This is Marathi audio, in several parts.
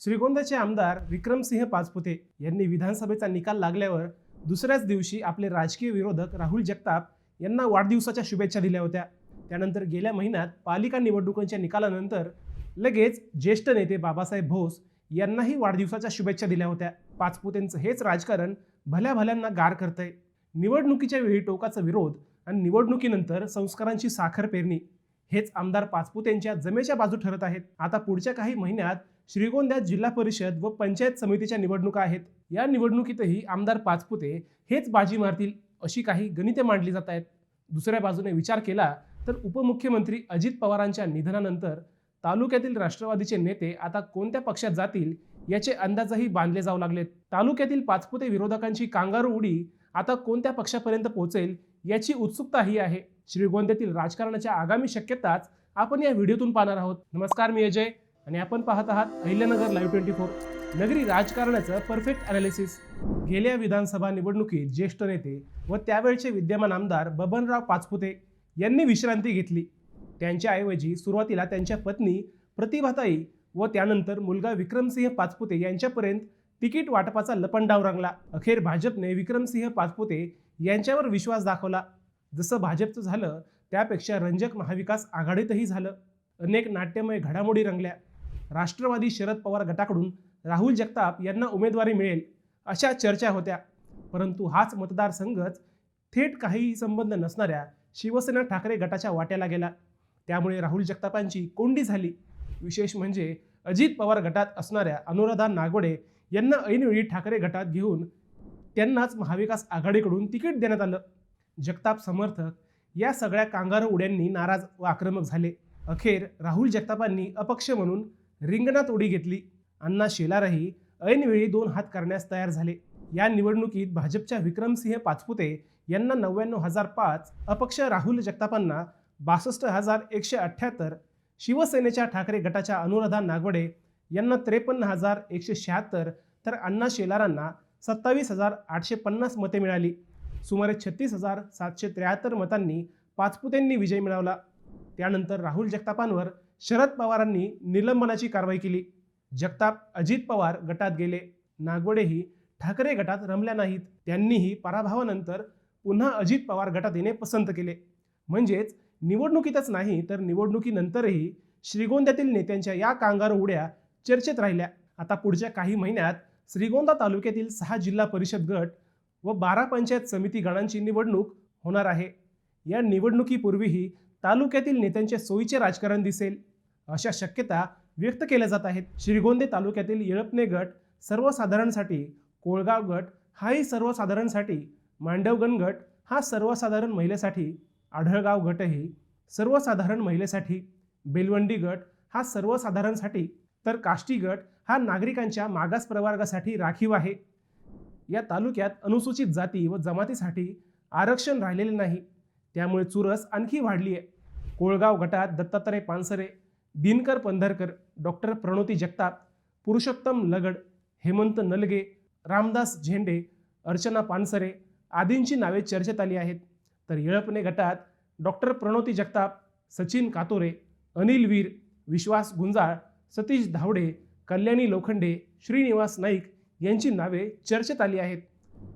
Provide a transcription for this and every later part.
श्रीगोंदाचे आमदार विक्रमसिंह पाचपुते यांनी विधानसभेचा निकाल लागल्यावर दुसऱ्याच दिवशी आपले राजकीय विरोधक राहुल जगताप यांना वाढदिवसाच्या शुभेच्छा दिल्या होत्या. त्यानंतर गेल्या महिन्यात पालिका निवडणुकांच्या निकालानंतर लगेच ज्येष्ठ नेते बाबासाहेब भोस यांनाही वाढदिवसाच्या शुभेच्छा दिल्या होत्या. पाचपुतेंचं हेच राजकारण भल्या भल्यांना गार करतंय. निवडणुकीच्या वेळी टोकाचा विरोध आणि निवडणुकीनंतर संस्कारांची साखर पेरणी हेच आमदार पाचपुतेंच्या जमेच्या बाजू ठरत आहेत. आता पुढच्या काही महिन्यात श्रीगोंद्यात जिल्हा परिषद व पंचायत समितीच्या निवडणुका आहेत. या निवडणुकीतही आमदार पाचपुते हेच बाजी मारतील अशी काही गणिते मांडली जात आहेत. दुसऱ्या बाजूने विचार केला तर उपमुख्यमंत्री अजित पवारांच्या निधनानंतर तालुक्यातील राष्ट्रवादीचे नेते आता कोणत्या पक्षात जातील याचे अंदाजही बांधले जाऊ लागलेत. तालुक्यातील पाचपुते विरोधकांची कांगारू उडी आता कोणत्या पक्षापर्यंत पोहोचेल याची उत्सुकता ही आहे. श्रीगोंद्यातील राजकारणाच्या आगामी शक्यताच आपण या व्हिडिओतून पाहणार आहोत. नमस्कार मी अजय आणि आपण पाहत आहात अहिल्यानगर लाईव्ह ट्वेंटी फोर. नगरी राजकारणाचं परफेक्ट अनालिसिस गेल्या विधानसभा निवडणुकीत ज्येष्ठ नेते व त्यावेळचे विद्यमान आमदार बबनराव पाचपुते यांनी विश्रांती घेतली. त्यांच्याऐवजी सुरुवातीला त्यांच्या पत्नी प्रतिभाताई व त्यानंतर मुलगा विक्रमसिंह पाचपुते यांच्यापर्यंत तिकीट वाटपाचा लपंडाव रंगला. अखेर भाजपने विक्रमसिंह पाचपुते यांच्यावर विश्वास दाखवला. जसं भाजपचं झालं त्यापेक्षा रंजक महाविकास आघाडीतही झालं. अनेक नाट्यमय घडामोडी रंगल्या. राष्ट्रवादी शरद पवार गटाकडून राहुल जगताप यांना उमेदवारी मिळेल अशा चर्चा होत्या. परंतु हाच मतदारसंघच थेट काही संबंध नसणाऱ्या शिवसेना ठाकरे गटाच्या वाट्याला गेला. त्यामुळे राहुल जगतापांची कोंडी झाली. विशेष म्हणजे अजित पवार गटात असणाऱ्या अनुराधा नागवडे यांना ऐनवेळी ठाकरे गटात घेऊन त्यांनाच महाविकास आघाडीकडून तिकीट देण्यात आलं. जगताप समर्थक या सगळ्या कांगार उड्यांनी नाराज व आक्रमक झाले. अखेर राहुल जगतापांनी अपक्ष म्हणून रिंगणात उडी घेतली. अण्णा शेलारही ऐनवेळी दोन हात करण्यास तयार झाले. या निवडणुकीत भाजपच्या विक्रमसिंह पाचपुते यांना नव्याण्णव हजार पाच अपक्ष राहुल जगतापांना बासष्ट हजार एकशे अठ्ठ्याहत्तर शिवसेनेच्या ठाकरे गटाच्या अनुराधा नागवडे यांना त्रेपन्न हजार एकशे शहात्तर तर अण्णा शेलारांना सत्तावीस हजार आठशे पन्नास मते मिळाली. सुमारे छत्तीस हजार सातशे त्र्याहत्तर मतांनी पाचपुतेंनी विजय मिळवला. त्यानंतर राहुल जगतापांवर शरद पवारांनी निलंबनाची कारवाई केली. जगताप अजित पवार गटात गेले. नागवडेही ठाकरे गटात रमल्या नाहीत. त्यांनीही पराभवानंतर पुन्हा अजित पवार गटात येणे पसंत केले. म्हणजेच निवडणुकीतच नाही तर निवडणुकीनंतरही श्रीगोंद्यातील नेत्यांच्या या कांगार उड्या चर्चेत राहिल्या. आता पुढच्या काही महिन्यात श्रीगोंदा तालुक्यातील सहा जिल्हा परिषद गट व बारा पंचायत समिती गणांची निवडणूक होणार आहे. या निवडणुकीपूर्वीही तालुक्यातील नेत्यांचे सोयीचे राजकारण दिसेल अशा शक्यता व्यक्त केल्या जात आहेत. श्रीगोंदे तालुक्यातील येळपणे गट सर्वसाधारणसाठी कोळगाव गट हाही सर्वसाधारणसाठी मांडवगण गट हा सर्वसाधारण महिलेसाठी आढळगाव गटही सर्वसाधारण महिलेसाठी बेलवंडी गट हा सर्वसाधारणसाठी तर काष्टी गट हा नागरिकांच्या मागास प्रवर्गासाठी राखीव आहे. या तालुक्यात अनुसूचित जाती व जमातीसाठी आरक्षण राहिलेले नाही. त्यामुळे चुरस आणखी वाढली आहे. कोळगाव गटात दत्तात्रय पानसरे दिनकर पंधरकर डॉक्टर प्रणोती जगताप पुरुषोत्तम लगड हेमंत नलगे रामदास झेंडे अर्चना पानसरे आदींची नावे चर्चेत आली आहेत. तर येळपणे गटात डॉक्टर प्रणोती जगताप सचिन कातोरे अनिल वीर विश्वास गुंजाळ सतीश धावडे कल्याणी लोखंडे श्रीनिवास नाईक यांची नावे चर्चेत आली आहेत.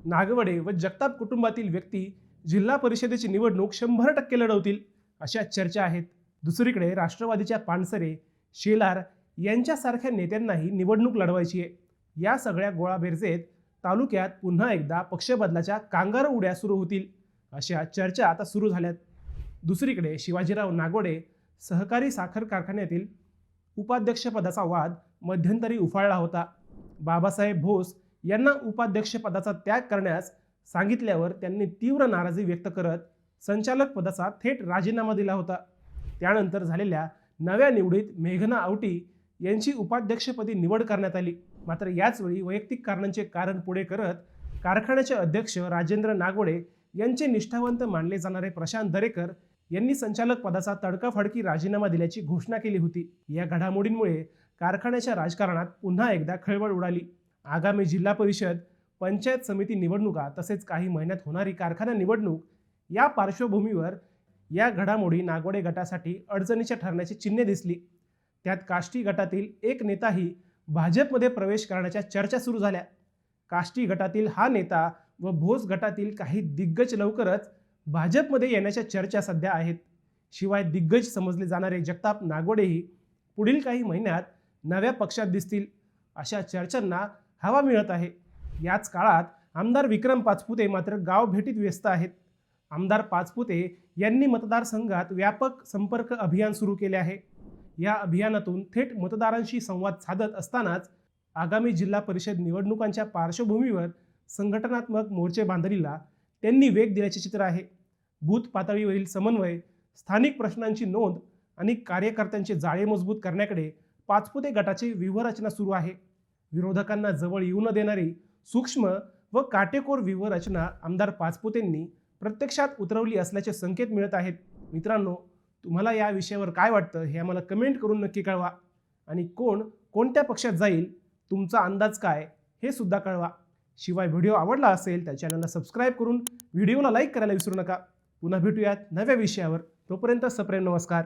नागवडे व जगताप कुटुंबातील व्यक्ती जिल्हा परिषदेची निवडणूक शंभर टक्के लढवतील अशा चर्चा आहेत. दुसरीकडे राष्ट्रवादीच्या पानसरे शेलार यांच्यासारख्या नेत्यांनाही निवडणूक लढवायची आहे. या सगळ्या गोळाबेरजेत तालुक्यात पुन्हा एकदा पक्षबदलाच्या कांगार उड्या सुरू होतील अशा चर्चा आता सुरू झाल्यात. दुसरीकडे शिवाजीराव नागवडे सहकारी साखर कारखान्यातील उपाध्यक्षपदाचा वाद मध्यंतरी उफाळला होता. बाबासाहेब भोस यांना उपाध्यक्षपदाचा त्याग करण्यास सांगितल्यावर त्यांनी तीव्र नाराजी व्यक्त करत संचालक पदाचा थेट राजीनामा दिला होता. त्यानंतर झालेल्या नव्या निवडीत मेघना आवटी यांची उपाध्यक्षपदी निवड करण्यात आली. मात्र याचवेळी वैयक्तिक कारणांचे कारण पुढे करत कारखान्याचे अध्यक्ष राजेंद्र नागोडे यांचे निष्ठावंत मानले जाणारे प्रशांत दरेकर यांनी संचालक पदाचा तडकाफडकी राजीनामा दिल्याची घोषणा केली होती. या घडामोडींमुळे कारखान्याच्या राजकारणात पुन्हा एकदा खळबळ उडाली. आगामी जिल्हा परिषद पंचायत समिती निवडणुका तसेच काही महिन्यात होणारी कारखाना निवडणूक या पार्श्वभूमीवर या घडामोडी नागोडे गटासाठी अडचणीच्या ठरण्याची चिन्हे दिसली. त्यात काष्टी गटातील एक नेताही भाजपमध्ये प्रवेश करण्याच्या चर्चा सुरू झाल्या. काष्टी गटातील हा नेता व भोस गटातील काही दिग्गज लवकरच भाजपमध्ये येण्याच्या चर्चा सध्या आहेत. शिवाय दिग्गज समजले जाणारे जगताप नागोडेही पुढील काही महिन्यात नव्या पक्षात दिसतील अशा चर्चांना हवा मिळत आहे. याच काळात आमदार विक्रम पाचपुते मात्र गाव भेटीत व्यस्त आहेत. आमदार पाचपुते यांनी मतदारसंघात व्यापक संपर्क अभियान सुरू केले आहे. या अभियानातून थेट मतदारांशी संवाद साधत असतानाच आगामी जिल्हा परिषद निवडणुकांच्या पार्श्वभूमीवर संघटनात्मक मोर्चे बांधणीला त्यांनी वेग दिल्याचे चित्र आहे. बूथ पातळीवरील समन्वय स्थानिक प्रश्नांची नोंद आणि कार्यकर्त्यांचे जाळे मजबूत करण्याकडे पाचपुते गटाची व्यूहरचना सुरू आहे. विरोधकांना जवळ येऊ न देणारी सूक्ष्म व काटेकोर व्यूहरचना आमदार पाचपुतेंनी प्रत्यक्षात उतरवली असल्याचे संकेत मिळत आहेत. मित्रांनो तुम्हाला या विषयावर काय वाटतं हे आम्हाला कमेंट करून नक्की कळवा. आणि कोण कोणत्या पक्षात जाईल तुमचा अंदाज काय हे सुद्धा कळवा. शिवाय व्हिडिओ आवडला असेल तर चॅनलला सबस्क्राईब करून व्हिडिओला लाईक करायला विसरू नका. पुन्हा भेटूयात नव्या विषयावर. तोपर्यंत सप्रेम नमस्कार.